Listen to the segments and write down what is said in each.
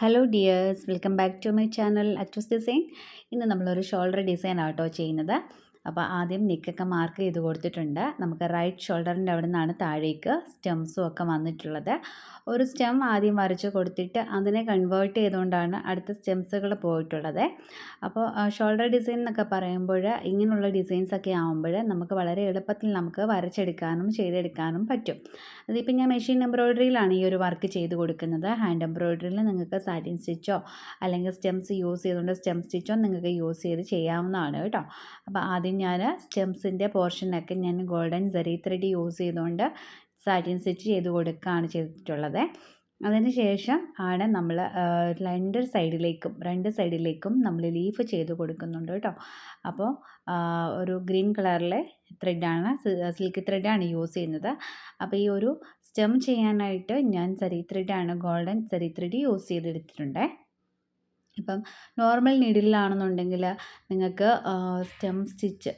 Hello dears welcome back to my channel Achus design ഇന്ന് നമ്മളൊരു shoulder design ആട്ടോ ചെയ്യുന്നത്. അപ്പോൾ ആദ്യം നെക്കൊക്കെ മാർക്ക് ചെയ്ത് കൊടുത്തിട്ടുണ്ട്. നമുക്ക് റൈറ്റ് ഷോൾഡറിന്റെ അവിടെ നിന്നാണ് താഴേക്ക് സ്റ്റെംസും ഒക്കെ വന്നിട്ടുള്ളത്. ഒരു സ്റ്റെം ആദ്യം വരച്ച് കൊടുത്തിട്ട് അതിനെ കൺവേർട്ട് ചെയ്തുകൊണ്ടാണ് അടുത്ത സ്റ്റെംസുകൾ പോയിട്ടുള്ളത്. അപ്പോൾ ഷോൾഡർ ഡിസൈൻ എന്നൊക്കെ പറയുമ്പോൾ ഇങ്ങനെയുള്ള ഡിസൈൻസ് ഒക്കെ ആകുമ്പോൾ നമുക്ക് വളരെ എളുപ്പത്തിൽ നമുക്ക് വരച്ചെടുക്കാനും ചെയ്തെടുക്കാനും പറ്റും. അതിപ്പോൾ ഞാൻ മെഷീൻ എംബ്രോയ്ഡറിയിലാണ് ഈ ഒരു വർക്ക് ചെയ്ത് കൊടുക്കുന്നത്. ഹാൻഡ് എംബ്രോയ്ഡറിയിൽ നിങ്ങൾക്ക് സാറ്റിൻ സ്റ്റിച്ചോ അല്ലെങ്കിൽ സ്റ്റെംസ് യൂസ് ചെയ്തുകൊണ്ട് സ്റ്റെം സ്റ്റിച്ചോ നിങ്ങൾക്ക് യൂസ് ചെയ്ത് ചെയ്യാവുന്നതാണ് കേട്ടോ. അപ്പോൾ ആദ്യം ഞാൻ സ്റ്റെംസിന്റെ പോർഷനൊക്കെ ഞാൻ ഗോൾഡൻ സെറി ത്രെഡ് യൂസ് ചെയ്തുകൊണ്ട് സാറ്റിൻ സ്റ്റിച്ച് ചെയ്ത് കൊടുക്കുകയാണ് ചെയ്തിട്ടുള്ളത്. അതിനുശേഷം ആണ് നമ്മൾ രണ്ട് സൈഡിലേക്കും രണ്ട് സൈഡിലേക്കും നമ്മൾ ലീഫ് ചെയ്ത് കൊടുക്കുന്നുണ്ട് കേട്ടോ. അപ്പോൾ ഒരു ഗ്രീൻ കളറിലെ ത്രെഡാണ് സിൽക്ക് ത്രെഡാണ് യൂസ് ചെയ്യുന്നത്. അപ്പോൾ ഈ ഒരു സ്റ്റെം ചെയ്യാനായിട്ട് ഞാൻ സരി ത്രെഡാണ് ഗോൾഡൻ സരി ത്രെഡ് യൂസ് ചെയ്തെടുത്തിട്ടുണ്ട്. ഇപ്പം നോർമൽ നീഡിലാണെന്നുണ്ടെങ്കിൽ നിങ്ങൾക്ക് സ്റ്റെം സ്റ്റിച്ച്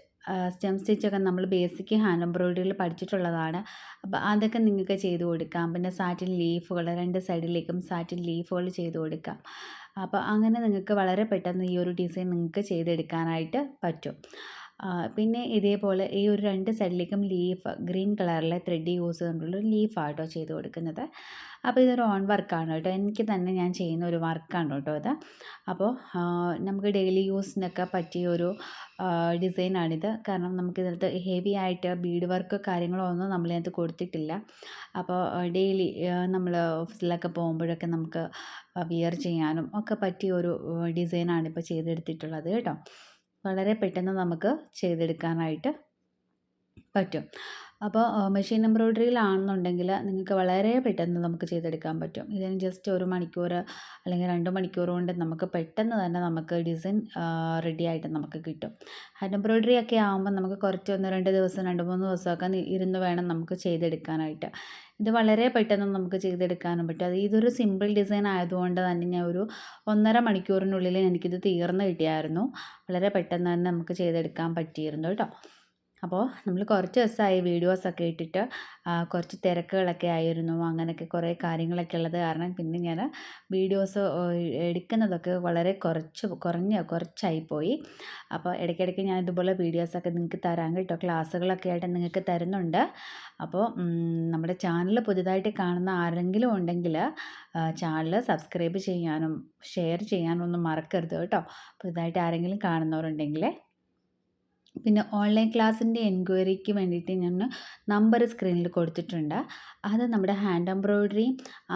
സ്റ്റെം സ്റ്റിച്ചൊക്കെ നമ്മൾ ബേസിക് ഹാൻഡ് എംബ്രോയ്ഡറിയിൽ പഠിച്ചിട്ടുള്ളതാണ്. അപ്പോൾ അതൊക്കെ നിങ്ങൾക്ക് ചെയ്ത് കൊടുക്കാം. പിന്നെ സാറ്റിൻ ലീഫുകൾ രണ്ട് സൈഡിലേക്കും സാറ്റിൻ ലീഫുകൾ ചെയ്ത് കൊടുക്കാം. അപ്പോൾ അങ്ങനെ നിങ്ങൾക്ക് വളരെ പെട്ടെന്ന് ഈ ഒരു ഡിസൈൻ നിങ്ങൾക്ക് ചെയ്തെടുക്കാനായിട്ട് പറ്റും. പിന്നെ ഇതേപോലെ ഈ ഒരു രണ്ട് സൈഡിലേക്കും ലീഫ് ഗ്രീൻ കളറിലെ ത്രെഡ് യൂസ് ചെയ്തുകൊണ്ടുള്ള ലീഫാട്ടോ ചെയ്ത് കൊടുക്കുന്നത്. അപ്പോൾ ഇതൊരു ഓൺ വർക്കാണ് കേട്ടോ. എനിക്ക് തന്നെ ഞാൻ ചെയ്യുന്ന ഒരു വർക്കാണ് കേട്ടോ ഇത്. അപ്പോൾ നമുക്ക് ഡെയിലി യൂസിനൊക്കെ പറ്റിയ ഒരു ഡിസൈനാണിത് കാരണം നമുക്കിതിനകത്ത് ഹെവി ആയിട്ട് ബീഡ് വർക്ക് കാര്യങ്ങളോ ഒന്നും നമ്മളിതിനകത്ത് കൊടുത്തിട്ടില്ല. അപ്പോൾ ഡെയിലി നമ്മൾ ഓഫീസിലൊക്കെ പോകുമ്പോഴൊക്കെ നമുക്ക് വിയർ ചെയ്യാനും ഒക്കെ പറ്റിയ ഒരു ഡിസൈനാണ് ഇപ്പോൾ ചെയ്തെടുത്തിട്ടുള്ളത് കേട്ടോ. വളരെ പെട്ടെന്ന് നമുക്ക് ചെയ്തെടുക്കാനായിട്ട് പറ്റും. അപ്പോൾ മെഷീൻ എംബ്രോയ്ഡറിയിലാണെന്നുണ്ടെങ്കിൽ നിങ്ങൾക്ക് വളരെ പെട്ടെന്ന് നമുക്ക് ചെയ്തെടുക്കാൻ പറ്റും. ഇതിന് ജസ്റ്റ് ഒരു മണിക്കൂർ അല്ലെങ്കിൽ രണ്ട് മണിക്കൂർ കൊണ്ട് നമുക്ക് പെട്ടെന്ന് തന്നെ നമുക്ക് ഡിസൈൻ റെഡി ആയിട്ട് നമുക്ക് കിട്ടും. ഹാൻഡ് എംബ്രോയ്ഡറി ഒക്കെ ആകുമ്പോൾ നമുക്ക് കുറച്ച് ഒന്ന് രണ്ട് ദിവസം രണ്ട് മൂന്ന് ദിവസമൊക്കെ ഇരുന്ന് വേണം നമുക്ക് ചെയ്തെടുക്കാനായിട്ട്. ഇത് വളരെ പെട്ടെന്ന് നമുക്ക് ചെയ്തെടുക്കാനും പറ്റും. അത് ഇതൊരു സിമ്പിൾ ഡിസൈൻ ആയതുകൊണ്ട് തന്നെ ഞാൻ ഒരു ഒന്നര മണിക്കൂറിനുള്ളിൽ എനിക്കിത് തീർന്നു കിട്ടിയായിരുന്നു. വളരെ പെട്ടെന്ന് തന്നെ നമുക്ക് ചെയ്തെടുക്കാൻ പറ്റിയിരുന്നു കേട്ടോ. അപ്പോൾ നമ്മൾ കുറച്ച് ദിവസമായി വീഡിയോസൊക്കെ ഇട്ടിട്ട് കുറച്ച് തിരക്കുകളൊക്കെ ആയിരുന്നു. അങ്ങനെയൊക്കെ കുറേ കാര്യങ്ങളൊക്കെ ഉള്ളത് കാരണം പിന്നെ ഞാൻ വീഡിയോസ് എടുക്കുന്നതൊക്കെ വളരെ കുറച്ച് കുറഞ്ഞ കുറച്ചായിപ്പോയി അപ്പോൾ ഇടയ്ക്കിടയ്ക്ക് ഞാൻ ഇതുപോലെ വീഡിയോസൊക്കെ നിങ്ങൾക്ക് തരാൻ കേട്ടോ. ക്ലാസ്സുകളൊക്കെ ആയിട്ട് നിങ്ങൾക്ക് തരുന്നുണ്ട്. അപ്പോൾ നമ്മുടെ ചാനൽ പുതുതായിട്ട് കാണുന്ന ആരെങ്കിലും ഉണ്ടെങ്കിൽ ചാനൽ സബ്സ്ക്രൈബ് ചെയ്യാനും ഷെയർ ചെയ്യാനും ഒന്നും മറക്കരുത് കേട്ടോ. പുതുതായിട്ട് ആരെങ്കിലും കാണുന്നവരുണ്ടെങ്കിൽ പിന്നെ ഓൺലൈൻ ക്ലാസ്സിന്റെ എൻക്വയറിക്ക് വേണ്ടിയിട്ട് ഞാൻ നമ്പർ സ്ക്രീനിൽ കൊടുത്തിട്ടുണ്ട്. അത് നമ്മുടെ ഹാൻഡ് എംബ്രോയ്ഡറി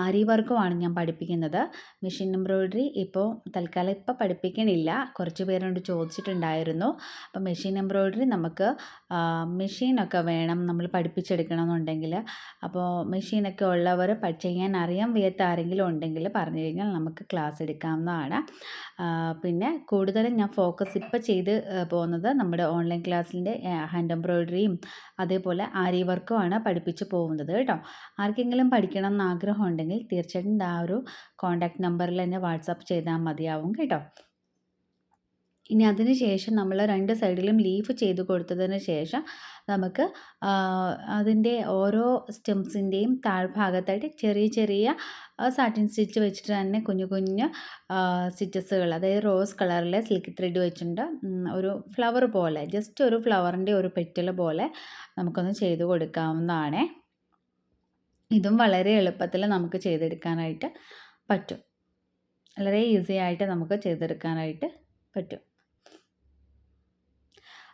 ആരി വർക്കുമാണ് ഞാൻ പഠിപ്പിക്കുന്നത്. മെഷീൻ എംബ്രോയ്ഡറി ഇപ്പോൾ തൽക്കാലം ഇപ്പോൾ പഠിപ്പിക്കണില്ല. കുറച്ച് പേരോട് ചോദിച്ചിട്ടുണ്ടായിരുന്നു. അപ്പോൾ മെഷീൻ എംബ്രോയ്ഡറി നമുക്ക് മെഷീനൊക്കെ വേണം നമ്മൾ പഠിപ്പിച്ചെടുക്കണമെന്നുണ്ടെങ്കിൽ. അപ്പോൾ മെഷീനൊക്കെ ഉള്ളവർ ചെയ്യാൻ അറിയാൻ വയ്യാത്ത ആരെങ്കിലും ഉണ്ടെങ്കിൽ പറഞ്ഞു കഴിഞ്ഞാൽ നമുക്ക് ക്ലാസ് എടുക്കാവുന്നതാണ്. പിന്നെ കൂടുതലും ഞാൻ ഫോക്കസ് ഇപ്പോൾ ചെയ്ത് പോകുന്നത് നമ്മുടെ ഓൺലൈൻ ക്ലാസ്സിന്റെ ഹാൻഡ് എംബ്രോയ്ഡറിയും അതേപോലെ ആരി വർക്കും ആണ് പഠിപ്പിച്ച് പോകുന്നത് കേട്ടോ. ആർക്കെങ്കിലും പഠിക്കണം എന്ന് ആഗ്രഹം ഉണ്ടെങ്കിൽ തീർച്ചയായിട്ടും ആ ഒരു കോൺടാക്റ്റ് നമ്പറിൽ തന്നെ വാട്സാപ്പ് ചെയ്താൽ മതിയാവും കേട്ടോ. ഇനി അതിന് ശേഷം നമ്മൾ രണ്ട് സൈഡിലും ലീഫ് ചെയ്ത് കൊടുത്തതിന് ശേഷം നമുക്ക് അതിന്റെ ഓരോ സ്റ്റെംസിന്റെയും താഴ്ഭാഗത്തായിട്ട് ചെറിയ ചെറിയ സാറ്റിൻ സ്റ്റിച്ച് വെച്ചിട്ട് തന്നെ കുഞ്ഞു കുഞ്ഞു സ്റ്റിച്ചസുകൾ അതായത് റോസ് കളറിലെ സിൽക്ക് ത്രെഡ് വെച്ചിട്ടുണ്ട്. ഒരു ഫ്ലവർ പോലെ ജസ്റ്റ് ഒരു ഫ്ലവറിന്റെ ഒരു പെറ്റൽ പോലെ നമുക്കൊന്ന് ചെയ്ത് കൊടുക്കാവുന്നതാണ്. ഇതും വളരെ എളുപ്പത്തിൽ നമുക്ക് ചെയ്തെടുക്കാനായിട്ട് പറ്റും. വളരെ ഈസി ആയിട്ട് നമുക്ക് ചെയ്തെടുക്കാനായിട്ട് പറ്റും.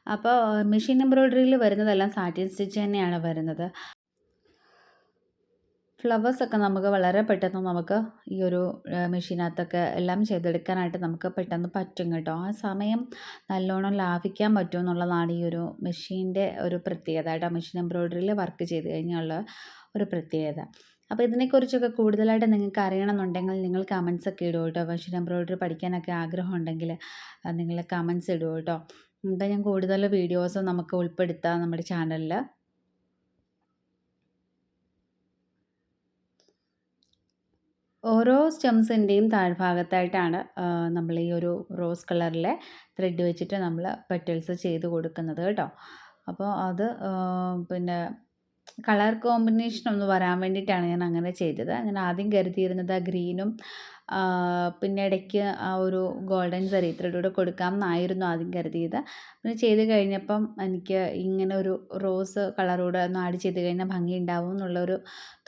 അപ്പോൾ മെഷീൻ എംബ്രോയ്ഡറിയിൽ വരുന്നതെല്ലാം സാറ്റിൻ സ്റ്റിച്ച് തന്നെയാണ് വരുന്നത്. ഫ്ലവേഴ്സൊക്കെ നമുക്ക് വളരെ പെട്ടെന്ന് നമുക്ക് ഈ ഒരു മെഷീനകത്തൊക്കെ എല്ലാം ചെയ്തെടുക്കാനായിട്ട് നമുക്ക് പെട്ടെന്ന് പറ്റും കേട്ടോ. ആ സമയം നല്ലോണം ലാഭിക്കാൻ പറ്റും എന്നുള്ളതാണ് ഈ ഒരു മെഷീന്റെ ഒരു പ്രത്യേകത കേട്ടോ. മെഷീൻ എംബ്രോയ്ഡറിയിൽ വർക്ക് ചെയ്ത് കഴിഞ്ഞുള്ള ഒരു പ്രത്യേകത. അപ്പോൾ ഇതിനെക്കുറിച്ചൊക്കെ കൂടുതലായിട്ട് നിങ്ങൾക്ക് അറിയണമെന്നുണ്ടെങ്കിൽ നിങ്ങൾ കമൻസ് ഒക്കെ ഇടുക കേട്ടോ. മെഷീൻ എംബ്രോയ്ഡറി പഠിക്കാനൊക്കെ ആഗ്രഹമുണ്ടെങ്കിൽ നിങ്ങൾ കമൻസ് ഇടുക കേട്ടോ. അപ്പം ഞാൻ കൂടുതൽ വീഡിയോസ് നമുക്ക് ഉൾപ്പെടുത്താം നമ്മുടെ ചാനലിൽ ഓരോ സ്റ്റെംസിന്റെയും താഴ്ഭാഗത്തായിട്ടാണ് നമ്മൾ ഈ ഒരു റോസ് കളറിലെ ത്രെഡ് വെച്ചിട്ട് നമ്മൾ പെറ്റൽസ് ചെയ്ത് കൊടുക്കുന്നത് കേട്ടോ. അപ്പോൾ അത് പിന്നെ കളർ കോമ്പിനേഷൻ ഒന്ന് വരാൻ വേണ്ടിയിട്ടാണ് ഞാൻ അങ്ങനെ ചെയ്തത്. ഞാൻ ആദ്യം കരുതിയിരുന്നത് ആ ഗ്രീനും പിന്നെ ഇടയ്ക്ക് ആ ഒരു ഗോൾഡൻ സരി ത്രെഡൂടെ കൊടുക്കാം എന്നായിരുന്നു ആദ്യം കരുതിയത്. പിന്നെ ചെയ്ത് കഴിഞ്ഞപ്പം എനിക്ക് ഇങ്ങനെ ഒരു റോസ് കളറൂടെ ഒന്ന് ആഡ് ചെയ്ത് കഴിഞ്ഞാൽ ഭംഗി ഉണ്ടാവും എന്നുള്ളൊരു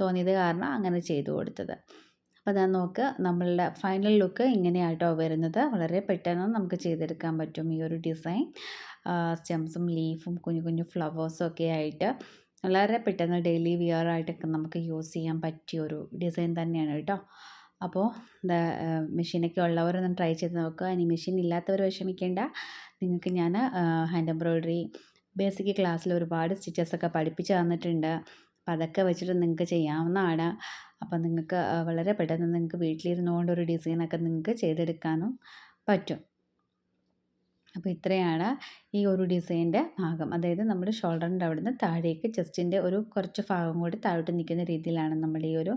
തോന്നിയത് കാരണം അങ്ങനെ ചെയ്തു കൊടുത്തത്. അപ്പോൾ അതാ നോക്ക് നമ്മളുടെ ഫൈനൽ ലുക്ക് ഇങ്ങനെയായിട്ടോ വരുന്നത്. വളരെ പെട്ടെന്ന് നമുക്ക് ചെയ്തെടുക്കാൻ പറ്റും ഈ ഒരു ഡിസൈൻ. സ്റ്റെംസും ലീഫും കുഞ്ഞു കുഞ്ഞു ഫ്ലവേഴ്സും ഒക്കെ ആയിട്ട്. വളരെ പെട്ടെന്ന് ഡെയിലി വിയർ ആയിട്ടൊക്കെ നമുക്ക് യൂസ് ചെയ്യാൻ പറ്റിയ ഒരു ഡിസൈൻ തന്നെയാണ് കേട്ടോ. അപ്പോൾ മെഷീനൊക്കെ ഉള്ളവരൊന്ന് ട്രൈ ചെയ്ത് നോക്കുക. ഇനി മെഷീൻ ഇല്ലാത്തവർ വിഷമിക്കേണ്ട. നിങ്ങൾക്ക് ഞാൻ ഹാൻഡ് എംബ്രോയ്ഡറി ബേസിക് ക്ലാസ്സിൽ ഒരുപാട് സ്റ്റിച്ചസൊക്കെ പഠിപ്പിച്ച് തന്നിട്ടുണ്ട്. അപ്പം അതൊക്കെ വെച്ചിട്ട് നിങ്ങൾക്ക് ചെയ്യാവുന്നതാണ്. അപ്പം നിങ്ങൾക്ക് വളരെ പെട്ടെന്ന് നിങ്ങൾക്ക് വീട്ടിലിരുന്നുകൊണ്ട് ഒരു ഡിസൈനൊക്കെ നിങ്ങൾക്ക് ചെയ്തെടുക്കാനും പറ്റും. അപ്പോൾ ഇത്രയാണ് ഈ ഒരു ഡിസൈന്റെ ഭാഗം. അതായത് നമ്മുടെ ഷോൾഡറിന്റെ അവിടുന്ന് താഴേക്ക് ചെസ്റ്റിന്റെ ഒരു കുറച്ച് ഭാഗം കൂടി താഴോട്ട് നിൽക്കുന്ന രീതിയിലാണ് നമ്മുടെ ഈ ഒരു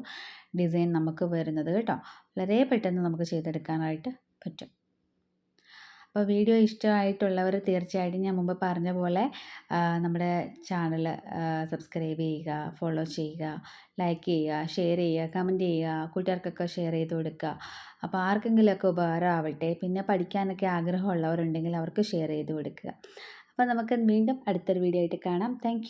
ഡിസൈൻ നമുക്ക് വരുന്നത് കേട്ടോ. വളരെ പെട്ടെന്ന് നമുക്ക് ചെയ്തെടുക്കാനായിട്ട് പറ്റും. അപ്പോൾ വീഡിയോ ഇഷ്ടമായിട്ടുള്ളവർ തീർച്ചയായിട്ടും ഞാൻ മുമ്പ് പറഞ്ഞ പോലെ നമ്മുടെ ചാനൽ സബ്സ്ക്രൈബ് ചെയ്യുക ഫോളോ ചെയ്യുക ലൈക്ക് ചെയ്യുക ഷെയർ ചെയ്യുക കമന്റ് ചെയ്യുക കൂട്ടുകാർക്കൊക്കെ ഷെയർ ചെയ്ത് കൊടുക്കുക. അപ്പോൾ ആർക്കെങ്കിലുമൊക്കെ ഉപകാരമാവട്ടെ പിന്നെ പഠിക്കാനൊക്കെ ആഗ്രഹമുള്ളവരുണ്ടെങ്കിൽ അവർക്ക് ഷെയർ ചെയ്ത് കൊടുക്കുക. അപ്പോൾ നമുക്ക് വീണ്ടും അടുത്തൊരു വീഡിയോ ആയിട്ട് കാണാം. താങ്ക്